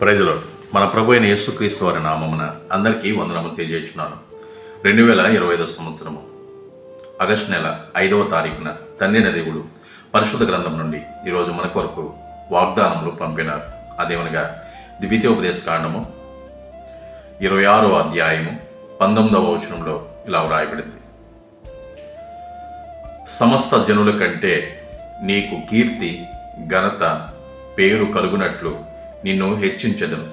ప్రజలు మన ప్రభు అయిన యేసుక్రీస్తు వారి నామమున అందరికీ వందనములు తెలియజేస్తున్నాను రెండు వేల ఇరవై ఐదో సంవత్సరము. ఆగస్టు నెల ఐదవ తారీఖున తండ్రిన దేవుడు పరిశుద్ధ గ్రంథం నుండి ఈరోజు మన కొరకు వాగ్దానములు పంపినారు. అదేమనగా ద్వితీయోపదేశ కాండము ఇరవై ఆరో అధ్యాయము పంతొమ్మిదవ వచనంలో ఇలా వ్రాయబడింది. సమస్త జనుల కంటే నీకు కీర్తి ఘనత పేరు కలుగునట్లు నిన్ను హెచ్చించదను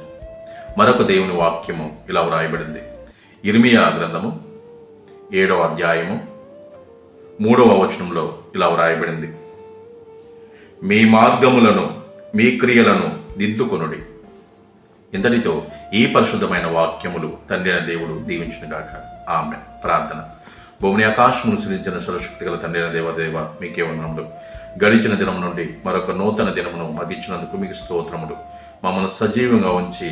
మరొక దేవుని వాక్యము ఇలా వ్రాయబడింది. ఇర్మియా గ్రంథము ఏడవ అధ్యాయము మూడవ వచనంలో ఇలా వ్రాయబడింది. మీ మార్గములను మీ క్రియలను దిద్దుకొనుడి. ఇంతటితో ఈ పరిశుద్ధమైన వాక్యములు తండ్రిన దేవుడు దేవుడు దీవించినగాక ఆమె ప్రార్థన. భూమిని ఆకాశమును సృజించిన సర్వశక్తి గల తండ్రిన దేవదేవ మీకే వందనములు. గడిచిన దినం నుండి మరొక నూతన దినమును మగించినందుకు మీకు స్తోత్రములు. మమ్మల్ని సజీవంగా ఉంచి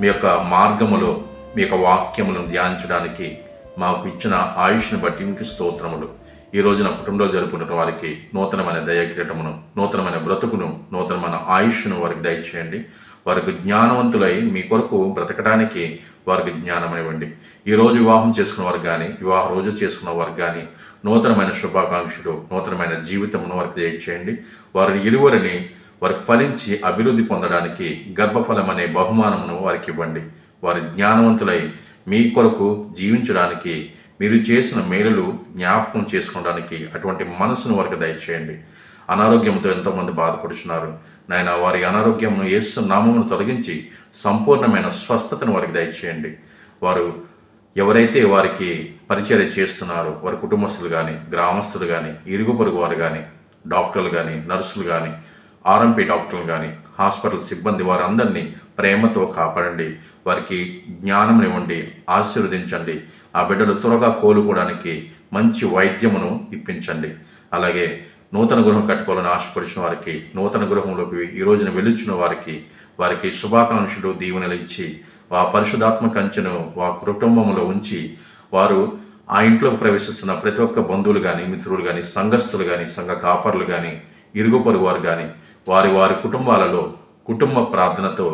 మీ యొక్క మార్గములో మీ యొక్క వాక్యములను ధ్యానించడానికి మాకు ఇచ్చిన ఆయుష్ను బట్టి మీకు స్తోత్రములు. ఈ రోజున కుటుంబంలో జరుపుకున్న వారికి నూతనమైన దయకిరటమును నూతనమైన బ్రతుకును నూతనమైన ఆయుష్ను వారికి దయచేయండి. వారికి జ్ఞానవంతులై మీ కొరకు బ్రతకడానికి వారికి జ్ఞానం ఇవ్వండి ఈ రోజు వివాహం చేసుకున్న వారు కానీ వివాహ రోజు చేసుకున్న వారు కానీ నూతనమైన శుభాకాంక్షలు నూతనమైన జీవితమును వారికి దయచేయండి. వారి ఇరువురిని వారికి ఫలించి అభివృద్ధి పొందడానికి గర్భఫలం అనే బహుమానమును వారికి ఇవ్వండి. వారి జ్ఞానవంతులై మీ కొరకు జీవించడానికి మీరు చేసిన మేలులు జ్ఞాపకం చేసుకోవడానికి అటువంటి మనసును వారికి దయచేయండి. అనారోగ్యంతో ఎంతోమంది బాధపడుచున్నారు. నాయన వారి అనారోగ్యమును ఏసు నామమును తొలగించి సంపూర్ణమైన స్వస్థతను వారికి దయచేయండి. వారు ఎవరైతే వారికి పరిచర్య చేస్తున్నారో వారి కుటుంబస్తులు కానీ గ్రామస్తులు కానీ ఇరుగు పొరుగు వారు కానీ డాక్టర్లు కానీ నర్సులు కానీ ఆర్ఎంపీ డాక్టర్లు కానీ హాస్పిటల్ సిబ్బంది వారందరినీ ప్రేమతో కాపాడండి. వారికి జ్ఞానం ఇవ్వండి ఆశీర్వదించండి. ఆ బిడ్డలు త్వరగా కోలుకోవడానికి మంచి వైద్యమును ఇప్పించండి. అలాగే నూతన గృహం కట్టుకోవాలని ఆశపడిచిన వారికి నూతన గృహంలోకి ఈ రోజున వెలుచున్న వారికి వారికి శుభాకాంక్షలు దీవెనలు ఇచ్చి ఆ పరిశుధాత్మ కంచెను వా కుటుంబంలో ఉంచి వారు ఆ ఇంట్లోకి ప్రవేశిస్తున్న ప్రతి ఒక్క బంధువులు కానీ మిత్రులు కానీ సంఘస్థులు కానీ సంఘ కాపరులు కానీ ఇరుగు పొరుగు వారు కానీ వారి వారి కుటుంబాలలో కుటుంబ ప్రార్థనతో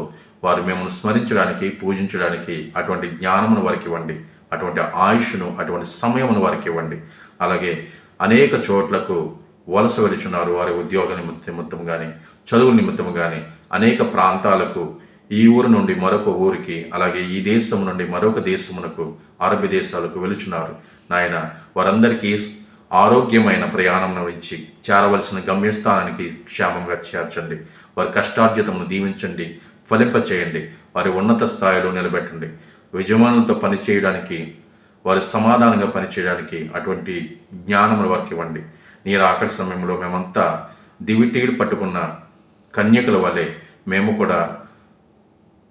వారు మిమ్మల్ని స్మరించడానికి పూజించడానికి అటువంటి జ్ఞానమును వారికి ఇవ్వండి. అటువంటి ఆయుష్ను అటువంటి సమయమును వారికి ఇవ్వండి. అలాగే అనేక చోట్లకు వలస వెలిచున్నారు వారి ఉద్యోగ నిమిత్తం కానీ చదువు నిమిత్తం కానీ అనేక ప్రాంతాలకు ఈ ఊరు నుండి మరొక ఊరికి అలాగే ఈ దేశం నుండి మరొక దేశమునకు అరబ్ దేశాలకు వెలుచున్నారు నాయన వారందరికీ ఆరోగ్యమైన ప్రయాణం ఇచ్చి చేరవలసిన గమ్యస్థానానికి క్షేమంగా చేర్చండి. వారి కష్టార్జితమును దీవించండి. ఫలింపచేయండి. వారి ఉన్నత స్థాయిలో నిలబెట్టండి. యజమానులతో పనిచేయడానికి వారి సమాధానంగా పనిచేయడానికి అటువంటి జ్ఞానములు వారికి ఇవ్వండి. నీరు ఆకలి సమయంలో మేమంతా దివిటీడు పట్టుకున్న కన్యకుల వలె మేము కూడా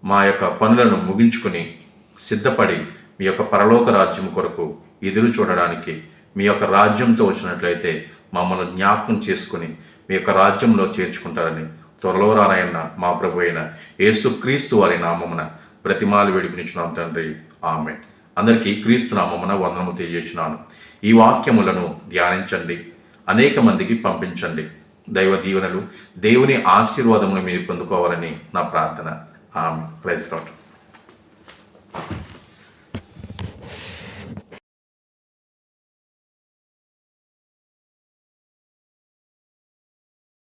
మా యొక్క పనులను ముగించుకొని సిద్ధపడి మీ యొక్క పరలోక రాజ్యం కొరకు ఎదురు చూడడానికి మీ యొక్క రాజ్యంతో వచ్చినట్లయితే మమ్మల్ని జ్ఞాపకం చేసుకుని మీ యొక్క రాజ్యంలో చేర్చుకుంటారని త్వరలో రారాయణ మా ప్రభు అయిన యేసుక్రీస్తు వారి నామమున ప్రతిమాలు వేడుకునిచ్చున్నాం తండ్రి. ఆమె అందరికీ క్రీస్తు నామమున వందనము తెలియజేసినాను ఈ వాక్యములను ధ్యానించండి. అనేక మందికి పంపించండి. దైవ దీవెనలు దేవుని ఆశీర్వాదమును మీరు పొందుకోవాలని నా ప్రార్థన. ఆమె ప్రైజ్ లార్డ్.